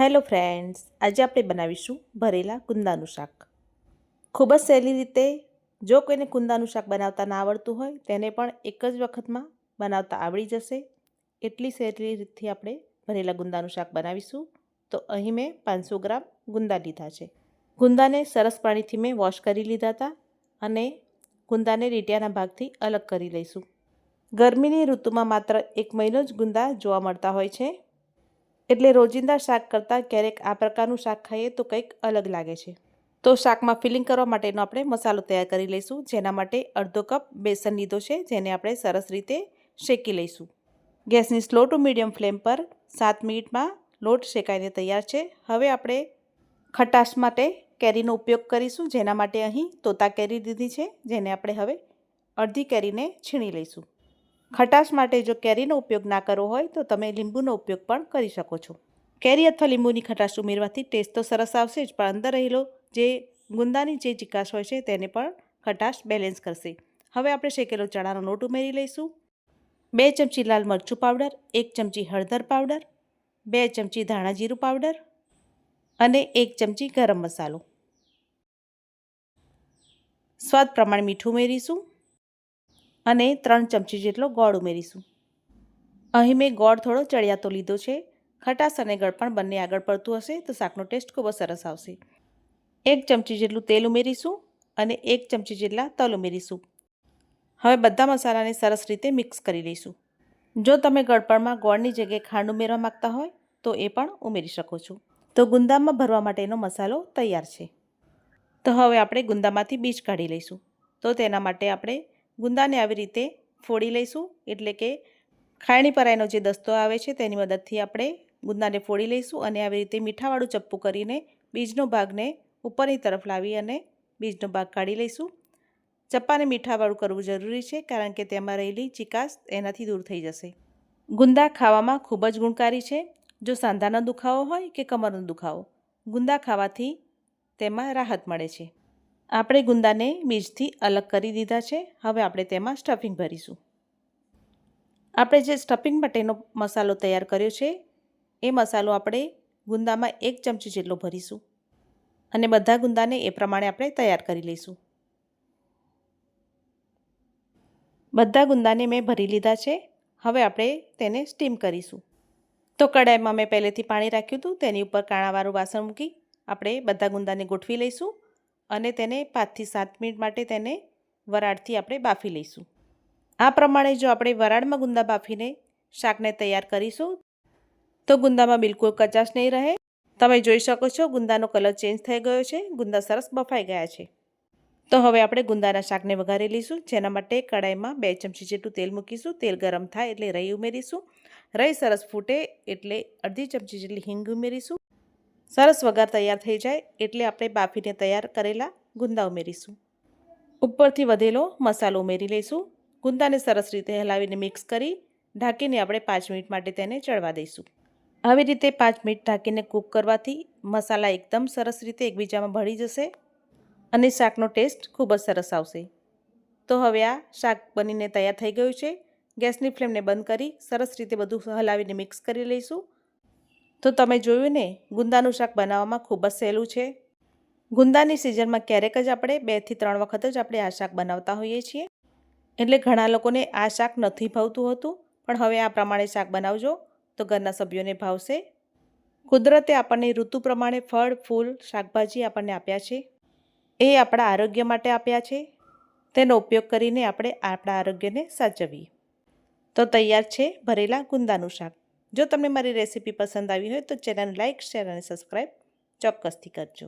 Hello friends, આજે આપણે બનાવીશું ભરેલા કુંદાનું શાક. ખૂબ જ સહેલી રીતે જો કોઈને કુંદાનું શાક બનાવતા ના આવડતું હોય, તેને પણ એક જ વખતમાં બનાવતા આવડી જશે. એટલી સહેલી રીતથી આપણે ભરેલા ગુંદાનું શાક બનાવીશું. તો અહીં મેં પાંચસો ગ્રામ ગુંદા લીધા છે. ગુંદાને સરસ પાણીથી મેં વોશ કરી લીધા હતા અને ગુંદાને રીટિયાના ભાગથી અલગ કરી લઈશું. ગરમીની ઋતુમાં માત્ર એક મહિનો જ ગુંદા જોવા મળતા હોય છે. એટલે રોજિંદા શાક કરતાં ક્યારેક આ પ્રકારનું શાક ખાઈએ તો કંઈક અલગ લાગે છે. તો શાકમાં ફિલિંગ કરવા માટેનો આપણે મસાલો તૈયાર કરી લઈશું, જેના માટે અડધો કપ બેસન લીધો છે જેને આપણે સરસ રીતે શેકી લઈશું. ગેસની સ્લો ટુ મીડિયમ ફ્લેમ પર સાત મિનિટમાં લોટ શેકાઈને તૈયાર છે. હવે આપણે ખટાશ માટે કેરીનો ઉપયોગ કરીશું, જેના માટે અહીં તોતા કેરી દીધી છે, જેને આપણે હવે અડધી કેરીને છીણી લઈશું. ખટાશ માટે જો કેરીનો ઉપયોગ ના કરવો હોય તો તમે લીંબુનો ઉપયોગ પણ કરી શકો છો. કેરી અથવા લીંબુની ખટાશ ઉમેરવાથી ટેસ્ટ તો સરસ આવશે જ, પણ અંદર રહેલો જે ગુંદાની જે ચિકાશ હોય છે તેને પણ ખટાશ બેલેન્સ કરશે. હવે આપણે શેકેલો ચણાનો લોટ ઉમેરી લઈશું. બે ચમચી લાલ મરચું પાવડર, એક ચમચી હળદર પાવડર, બે ચમચી ધાણા જીરું પાવડર અને એક ચમચી ગરમ મસાલો. સ્વાદ પ્રમાણે મીઠું ઉમેરીશું. અને ત્રણ ચમચી જેટલો ગોળ ઉમેરીશું. અહીં મેં ગોળ થોડો ચડિયાતો લીધો છે. ખટાશ અને ગળપણ બંને આગળ પડતું હશે તો શાકનો ટેસ્ટ ખૂબ જ સરસ આવશે. એક ચમચી જેટલું તેલ ઉમેરીશું અને એક ચમચી જેટલા તલ ઉમેરીશું. હવે બધા મસાલાને સરસ રીતે મિક્સ કરી લઈશું. જો તમે ગળપણમાં ગોળની જગ્યાએ ખાંડ ઉમેરવા માગતા હોય, તો એ પણ ઉમેરી શકો છો. તો ગુંદામાં ભરવા માટેનો મસાલો તૈયાર છે. તો હવે આપણે ગુંદામાંથી બીજ કાઢી લઈશું. તો તેના માટે આપણે ગુંદાને આવી રીતે ફોડી લઈશું. એટલે કે ખાયણી પરાયનો જે દસ્તો આવે છે તેની મદદથી આપણે ગુંદાને ફોડી લઈશું અને આવી રીતે મીઠાવાળું ચપ્પુ કરીને બીજનો ભાગને ઉપરની તરફ લાવી અને બીજનો ભાગ કાઢી લઈશું. ચપ્પાને મીઠાવાળું કરવું જરૂરી છે કારણ કે તેમાં રહેલી ચિકાસ એનાથી દૂર થઈ જશે. ગુંદા ખાવામાં ખૂબ જ ગુણકારી છે. જો સાંધાનો દુખાવો હોય કે કમરનો દુખાવો, ગુંદા ખાવાથી તેમાં રાહત મળે છે. આપણે ગુંદાને બીજથી અલગ કરી દીધા છે. હવે આપણે તેમાં સ્ટફિંગ ભરીશું. આપણે જે સ્ટફિંગ માટેનો મસાલો તૈયાર કર્યો છે, એ મસાલો આપણે ગુંદામાં એક ચમચી જેટલો ભરીશું અને બધા ગુંદાને એ પ્રમાણે આપણે તૈયાર કરી લઈશું. બધા ગુંદાને મેં ભરી લીધા છે. હવે આપણે તેને સ્ટીમ કરીશું. તો કડાઈમાં મેં પહેલેથી પાણી રાખ્યું હતું, તેની ઉપર કાણાવાળું વાસણ મૂકી આપણે બધા ગુંદાને ગોઠવી લઈશું. અને તેને પાંચથી સાત મિનિટ માટે તેને વરાળથી આપણે બાફી લઈશું. આ પ્રમાણે જો આપણે વરાળમાં ગુંદા બાફીને શાકને તૈયાર કરીશું, તો ગુંદામાં બિલકુલ કચાશ નહીં રહે. તમે જોઈ શકો છો ગુંદાનો કલર ચેન્જ થઈ ગયો છે, ગુંદા સરસ બફાઈ ગયા છે. તો હવે આપણે ગુંદાના શાકને વઘારી લઈશું, જેના માટે કડાઈમાં બે ચમચી જેટલું તેલ મૂકીશું. તેલ ગરમ થાય એટલે રહી ઉમેરીશું. રહી સરસ ફૂટે એટલે અડધી ચમચી જેટલી હિંગ ઉમેરીશું. સરસ વઘાર તૈયાર થઈ જાય એટલે આપણે બાફીને તૈયાર કરેલા ગુંદા ઉમેરીશું. ઉપરથી વધેલો મસાલો ઉમેરી લઈશું. ગુંદાને સરસ રીતે હલાવીને મિક્સ કરી ઢાંકીને આપણે પાંચ મિનિટ માટે તેને ચડવા દઈશું. આવી રીતે પાંચ મિનિટ ઢાંકીને કૂક કરવાથી મસાલા એકદમ સરસ રીતે એકબીજામાં ભળી જશે અને શાકનો ટેસ્ટ ખૂબ જ સરસ આવશે. તો હવે આ શાક બનીને તૈયાર થઈ ગયું છે. ગેસની ફ્લેમને બંધ કરી સરસ રીતે બધું હલાવીને મિક્સ કરી લઈશું. તો તમે જોયું ને, ગુંદાનું શાક બનાવવામાં ખૂબ જ સહેલું છે. ગુંદાની સિઝનમાં ક્યારેક જ આપણે બેથી ત્રણ વખત જ આપણે આ શાક બનાવતા હોઈએ છીએ. એટલે ઘણા લોકોને આ શાક નથી ભાવતું હતું, પણ હવે આ પ્રમાણે શાક બનાવજો, તો ઘરના સભ્યોને ભાવશે. કુદરતે આપણને ઋતુ પ્રમાણે ફળ, ફૂલ, શાકભાજી આપણને આપ્યા છે. એ આપણા આરોગ્ય માટે આપ્યા છે. તેનો ઉપયોગ કરીને આપણે આપણા આરોગ્યને સાચવીએ. તો તૈયાર છે ભરેલા ગુંદાનું શાક. જો તમને મારી રેસીપી પસંદ આવી હોય તો ચેનલ લાઇક શેર અને સબસ્ક્રાઈબ ચોક્કસથી કરજો.